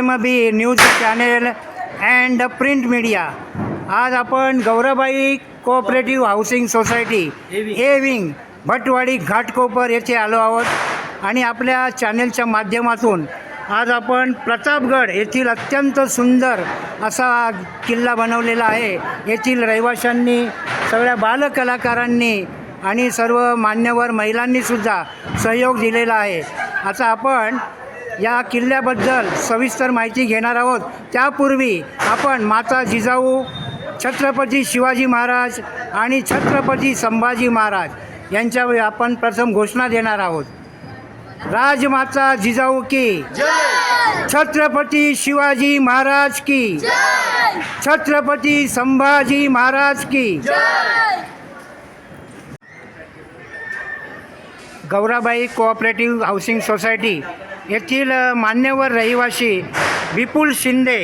S M B news channel and print media. आज आपण Gaurabai cooperative housing society A wing Bhatwadi Ghatkopar येथे आलो आहोत. आणि आपल्या चॅनेलच्या माध्यमातून आज आपण प्रतापगड येथील अत्यंत सुंदर असा किल्ला बनवलेला आहे. येथील रहिवाशांनी सगळ्या बालकलाकारांनी आणि सर्व मान्यवर महिलांनीसुद्धा सहयोग दिलेला आहे. आता आपण या किल्ल्याबद्दल सविस्तर माहिती घेणार आहोत. त्यापूर्वी आपण माता जिजाऊ छत्रपती शिवाजी महाराज आणि छत्रपती संभाजी महाराज यांच्यावर आपण प्रथम घोषणा देणार आहोत. राजमाता जिजाऊ की छत्रपती शिवाजी महाराज की छत्रपती संभाजी महाराज की गौराबाई कोऑपरेटिव्ह हाऊसिंग सोसायटी येथील मान्यवर रहिवासी विपुल शिंदे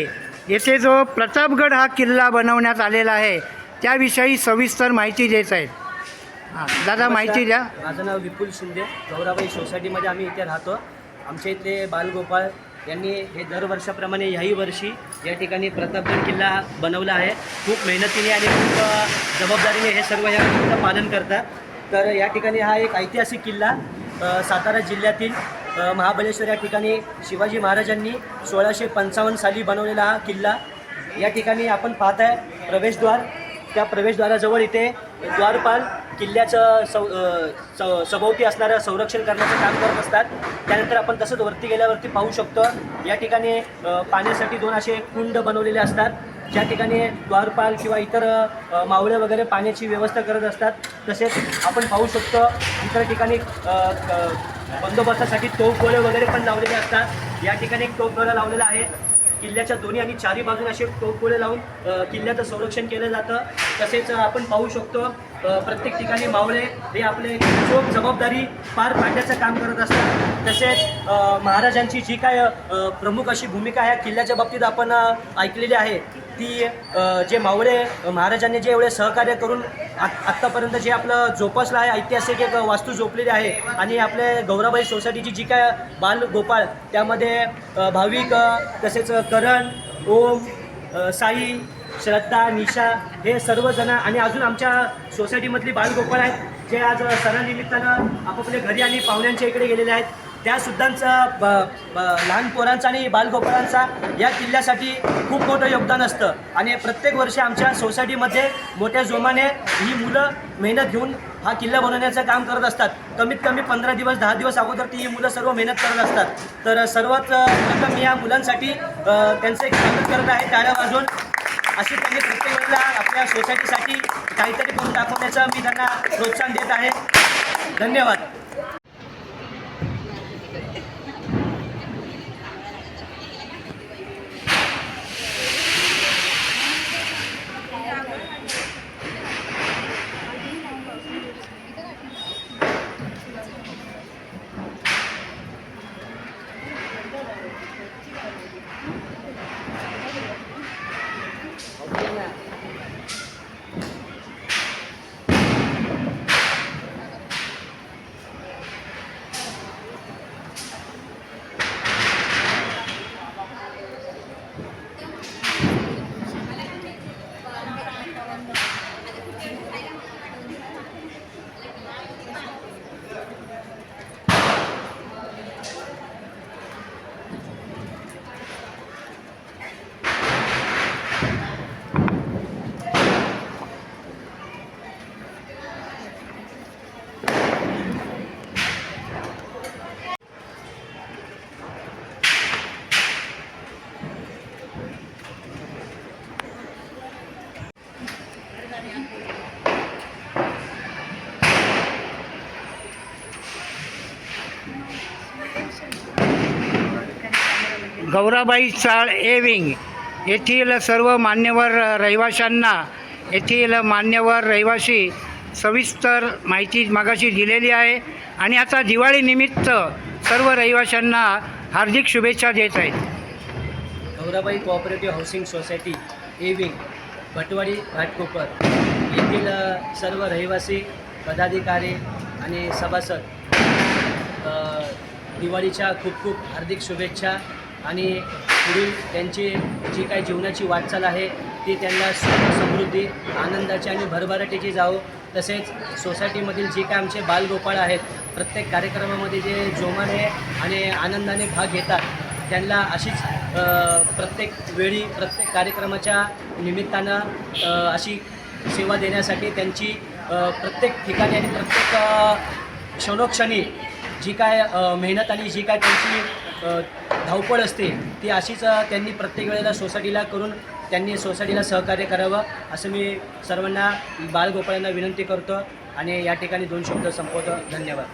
येथे जो प्रतापगड हा किल्ला बनवण्यात आलेला आहे त्याविषयी सविस्तर माहिती देत आहेत. हां, दादा माहिती द्या. माझं नाव विपुल शिंदे. गौराबाई सोसायटीमध्ये आम्ही इथे राहतो. आमच्या इथले बालगोपाळ यांनी हे दरवर्षाप्रमाणे ह्याही वर्षी या ठिकाणी प्रतापगड किल्ला बनवला आहे. खूप मेहनतीने आणि खूप जबाबदारीने हे सर्व या गोष्टीचं पालन करतात. तर या ठिकाणी हा एक ऐतिहासिक किल्ला सातारा जिल्ह्यातील महाबळेश्वर या ठिकाणी शिवाजी महाराजांनी सोळाशे पंचावन्न साली बनवलेला हा किल्ला. या ठिकाणी आपण पाहत आहे प्रवेशद्वार. त्या प्रवेशद्वाराजवळ इथे द्वारपाल किल्ल्याचं सौ सौ सभोवती असणारं संरक्षण करण्याचं काम करत असतात. त्यानंतर आपण तसंच वरती गेल्यावरती पाहू शकतो. या ठिकाणी पाण्यासाठी दोन असे कुंड बनवलेले असतात. ज्या ठिकाणी द्वारपाल किंवा इतर मावळे वगैरे पाण्याची व्यवस्था करत असतात तसेच आपण पाहू शकतो इतर ठिकाणी बंदोबस्तासाठी तोफगोळे वगैरे पण लावलेले असतात. या ठिकाणी एक तोफगोळा लावलेला आहे. किल्ल्याच्या दोन्ही आणि चारी बाजूने असे टोकगोळे लावून किल्ल्याचं संरक्षण केलं जातं. तसेच आपण पाहू शकतो प्रत्येक ठिकाणी मावळे हे आपले चोख जबाबदारी पार पाडण्याचं काम करत असतात. तसेच महाराजांची जी काय प्रमुख अशी भूमिका आहे किल्ल्याच्या बाबतीत आपण ऐकलेली आहे. ती जे मावळे महाराजांनी जे एवढे सहकार्य करून आत्तापर्यंत जे आपलं जोपासलं आहे ऐतिहासिक एक वास्तू जोपलेली आहे आणि आपल्या गौराबाई सोसायटीची जी काय बाल गोपाळ त्यामध्ये भाविक तसेच करण ओम साई श्रद्धा निशा हे सर्वजण आणि अजून आमच्या सोसायटीमधली बालगोपाळ आहेत जे आज सणानिमित्तानं आपापल्या घरी आणि पाहुण्यांच्या इकडे गेलेले आहेत. त्या सुद्धांचा ब ब लहान पोरांचा आणि बालगोपाळांचा या किल्ल्यासाठी खूप मोठं योगदान असतं. आणि प्रत्येक वर्षी आमच्या सोसायटीमध्ये मोठ्या जोमाने ही मुलं मेहनत घेऊन हा किल्ला बनवण्याचं काम करत असतात. कमीत कमी पंधरा दिवस दहा दिवस अगोदर ती ही मुलं सर्व मेहनत करत असतात. तर सर्वात प्रथम मी या मुलांसाठी त्यांचं एक स्वागत करत आहे टाळ्या वाजून अशी त्यांनी प्रत्येक वेळेला आपल्या सोसायटीसाठी काहीतरी करून दाखवण्याचं मी त्यांना प्रोत्साहन देत आहे. धन्यवाद. गौराबाई चाळ ए विंग येथील सर्व मान्यवर रहिवाशांना येथील मान्यवर रहिवाशी सविस्तर माहिती मागाशी दिलेली आहे आणि आता दिवाळीनिमित्त सर्व रहिवाशांना हार्दिक शुभेच्छा देत आहेत. Gaurabai cooperative housing society A wing Bhatwadi Ghatkopar येथील सर्व रहिवासी पदाधिकारी आणि सभासद दिवाळीच्या खूप खूप हार्दिक शुभेच्छा. आणि पुढील त्यांची जी काही जीवनाची वाटचाल आहे ती त्यांना सुख समृद्धी आनंदाची आणि भरभराटीची जावो. तसेच सोसायटीमधील जे काय आमचे बालगोपाळ आहेत प्रत्येक कार्यक्रमामध्ये जे जोमाने आणि आनंदाने भाग घेतात त्यांना अशीच प्रत्येक वेळी प्रत्येक कार्यक्रमाच्या निमित्तानं अशी सेवा देण्यासाठी त्यांची प्रत्येक ठिकाणी आणि प्रत्येक क्षणोक्षणी जी काय मेहनत आणि जी काय त्यांची धावपळ असते ती अशीच त्यांनी प्रत्येक वेळेला सोसायटीला करून त्यांनी सोसायटीला सहकार्य करावं असं मी सर्वांना बाळगोपाळांना विनंती करतो. आणि या ठिकाणी दोन शब्द संपवतो. धन्यवाद.